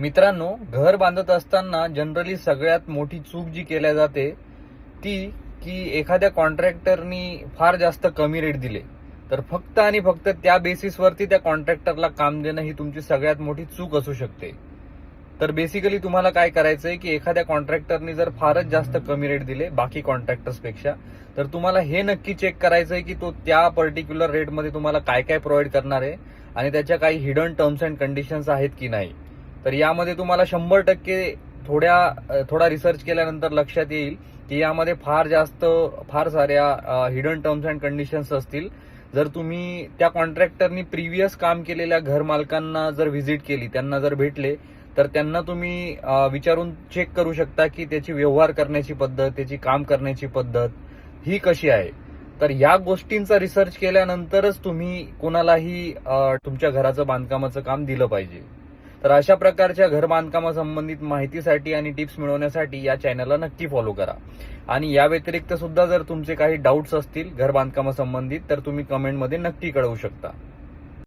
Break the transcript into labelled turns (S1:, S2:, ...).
S1: मित्रांनो घर बांधत असताना जनरली सगळ्यात मोठी चूक जी केल्या जाते ती की एखाद्या कॉन्ट्रॅक्टरनी फार जास्त कमी रेट दिले. तर फक्त आणि फक्त त्या बेसिसवरती त्या कॉन्ट्रॅक्टरला काम देणं ही तुमची सगळ्यात मोठी चूक असू शकते. तर बेसिकली तुम्हाला काय करायचंय की एखाद्या कॉन्ट्रॅक्टरनी जर फारच जास्त कमी रेट दिले बाकी कॉन्ट्रॅक्टर्सपेक्षा तर तुम्हाला हे नक्की चेक करायचंय की तो त्या पर्टिक्युलर रेटमध्ये तुम्हाला काय काय प्रोव्हाइड करणार आहे आणि त्याच्या काही हिडन टर्म्स अँड कंडिशन्स आहेत की नाही. तर यामध्ये तुम्हाला शंभर टक्के थोड्या थोडा रिसर्च केल्यानंतर लक्षात येईल की यामध्ये फार जास्त फार साऱ्या हिडन टर्म्स अँड कंडिशन्स असतील. जर तुम्ही त्या कॉन्ट्रॅक्टरनी प्रिव्हियस काम केलेल्या घर मालकांना जर व्हिजिट केली त्यांना जर भेटले तर त्यांना तुम्ही विचारून चेक करू शकता की त्याची व्यवहार करण्याची पद्धत त्याची काम करण्याची पद्धत ही कशी आहे. तर या गोष्टींचा रिसर्च केल्यानंतरच तुम्ही कोणालाही तुमच्या घराचं बांधकामाचं काम दिलं पाहिजे. तर अशा प्रकारच्या घर बांधकामासंबंधित माहितीसाठी आणि टिप्स मिळवण्यासाठी या चॅनलला नक्की फॉलो करा. आणि या व्यतिरिक्त सुद्धा जर तुमचे काही डाऊट्स असतील घर बांधकामासंबंधित तर तुम्ही कमेंटमध्ये नक्की कळवू शकता.